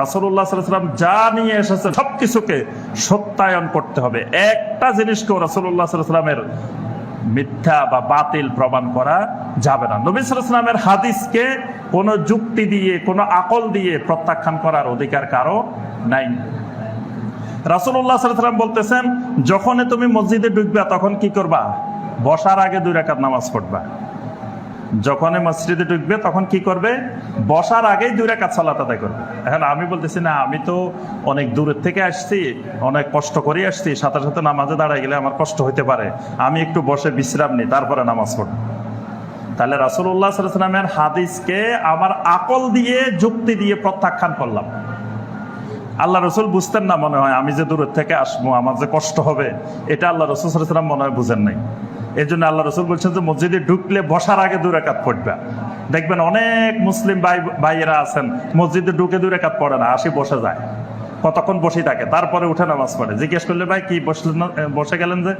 রাসুল্লাহ সাল্লাম যা নিয়ে এসেছে সবকিছুকে সত্যায়ন করতে হবে। একটা জিনিসকেও রাসুল্লাহ সাল্লামের মিথ্যা বা বাতিল প্রমাণ করা যাবে না। নবী সাল্লামের হাদিসকে কোনো যুক্তি দিয়ে, কোনো আকল দিয়ে প্রত্যাখ্যান করার অধিকার কারও নাই। রাসুল্লাহ সাল্লাম বলতেছেন, যখনই তুমি মসজিদে ঢুকবা, তখন কি করবা? বসার আগে দুই রাকাত নামাজ পড়বা। যখন মসজিদে ঢুকবে, তখন কি করবে? বসার আগেই দুই রাকাত সালাত আদায় করবে। এখন আমি বলতেছি, না, আমি তো অনেক দূরের থেকে আসছি, অনেক কষ্ট করে আসছি, সাথে সাথে নামাজে দাঁড়ায় গেলে আমার কষ্ট হইতে পারে। আমি একটু বসে বিশ্রাম নিই, তারপরে নামাজ পড়ব। তাহলে রাসুল্লাহ সাল্লামের হাদিসকে আমার আকল দিয়ে, যুক্তি দিয়ে প্রত্যাখ্যান করলাম। আল্লাহ রসুল বুঝতেন না মনে হয়, আমি যে দূরের থেকে আসব, আমার যে কষ্ট হবে, এটা আল্লাহ রসুল সাল্লাম মনে হয় বুঝেন নাই। এই জন্য আল্লাহ রসুল বলছেন যে মসজিদে ঢুকলে বসার আগে দূর একাত পড়বে। দেখবেন অনেক মুসলিম ভাই ভাইয়েরা আছেন, মসজিদে ঢুকে দূর একাত পড়ে না, আসি বসে যায়। কতক্ষণ বসে থাকে, তারপরে উঠে নামাজ পড়ে। জিজ্ঞেস করলে, ভাই, কি বসলেন বসে গেলেন যে?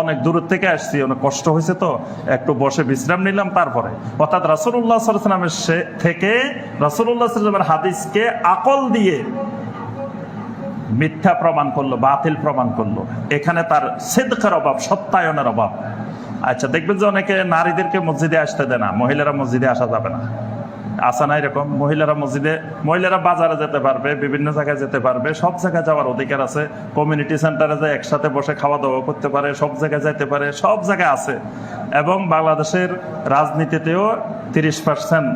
অনেক দূরের থেকে আসছি, অনেক কষ্ট হয়েছে তো, একটু বসে বিশ্রাম নিলাম, তারপরে। অর্থাৎ রাসুল্লাহ সাল্লামের থেকে রাসুল্লাহ সাল্লামের হাদিসকে আকল দিয়ে মিথ্যা প্রমাণ করল, বাতিল প্রমাণ করল। এখানে তার সিদ্ধের অভাব, সত্যায়নের অভাব। আচ্ছা দেখবেন যে অনেকে নারীদেরকে মসজিদে আসতে দেয় না, মহিলারা মসজিদে আসা যাবে না। আসা না এরকম, মহিলারা মসজিদে, মহিলারা বাজারে যেতে পারবে, বিভিন্ন জায়গায় যেতে পারবে, সব জায়গায় যাওয়ার অধিকার আছে। কমিউনিটি সেন্টারে যায় একসাথে বসে খাওয়া দাওয়া করতে পারে, সব জায়গায় যাইতে পারে, সব জায়গায় আছে। এবং বাংলাদেশের রাজনীতিতেও তিরিশ পার্সেন্ট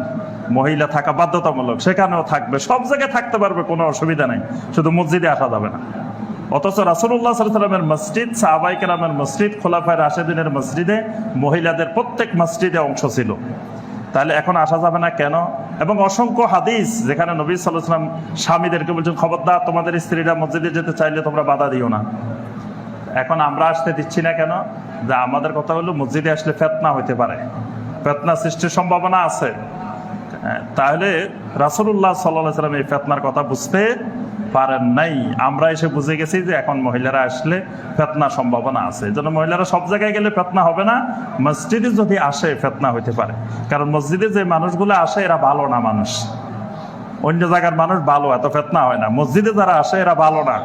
মহিলা থাকা বাধ্যতামূলক, সেখানেও থাকবে, সব জায়গায় থাকতে পারবে, কোনো অসুবিধা নাই। শুধু মসজিদে আসা যাবে না। অথচ রাসুল্লাহ সাল্লামের মসজিদ সাহাবাই কেরামের মসজিদ খোলাফায় রাশেদিনের মসজিদে মহিলাদের প্রত্যেক মসজিদে অংশ ছিল। তাহলে এখন আসা যাবে না কেন? এবং অসংখ্য হাদিস যেখানে নবী সাল্লাম স্বামীদেরকে বলছেন খবরদার তোমাদের স্ত্রীরা মসজিদে যেতে চাইলে তোমরা বাধা দিও না। এখন আমরা আসতে দিচ্ছি না কেন? যে আমাদের কথা হলো মসজিদে আসলে ফেতনা হইতে পারে। ফেতনা সৃষ্টির সম্ভাবনা আছে। হ্যাঁ, তাহলে রাসুল্লাহ সাল্লাহ সাল্লাম এই ফেতনার কথা বুঝতে পারেন নাই। আমরা এসে বুঝে গেছি যে এখন মহিলারা আসলে ফেতনা সম্ভাবনা আছে। যেন মহিলারা সব জায়গায় গেলে ফেতনা হবে না। মসজিদে যদি আসে, ফেতনা হইতে পারে। কারণ মসজিদে যে মানুষগুলো আসে, এরা ভালো না মানুষ। অন্য জায়গার মানুষ ভালো, এত ফেতনা হয় না। মসজিদে যারা আসে, এরা ভালো না।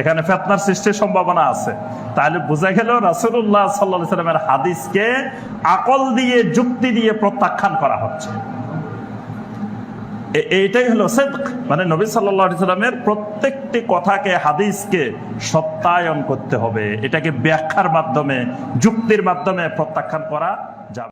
এখানে ফেতনার সৃষ্টির সম্ভাবনা আছে। তাহলে বোঝা গেল রাসুল্লাহ সাল্লাহ সাল্লামের হাদিসকে আকল দিয়ে, যুক্তি দিয়ে প্রত্যাখ্যান করা হচ্ছে। এইটাই হলো সেদক। মানে নবী সাল্লাহ সাল্লামের প্রত্যেকটি কথাকে, হাদিসকে সত্যায়ন করতে হবে। এটাকে ব্যাখ্যার মাধ্যমে, যুক্তির মাধ্যমে প্রত্যাখ্যান করা যাবে।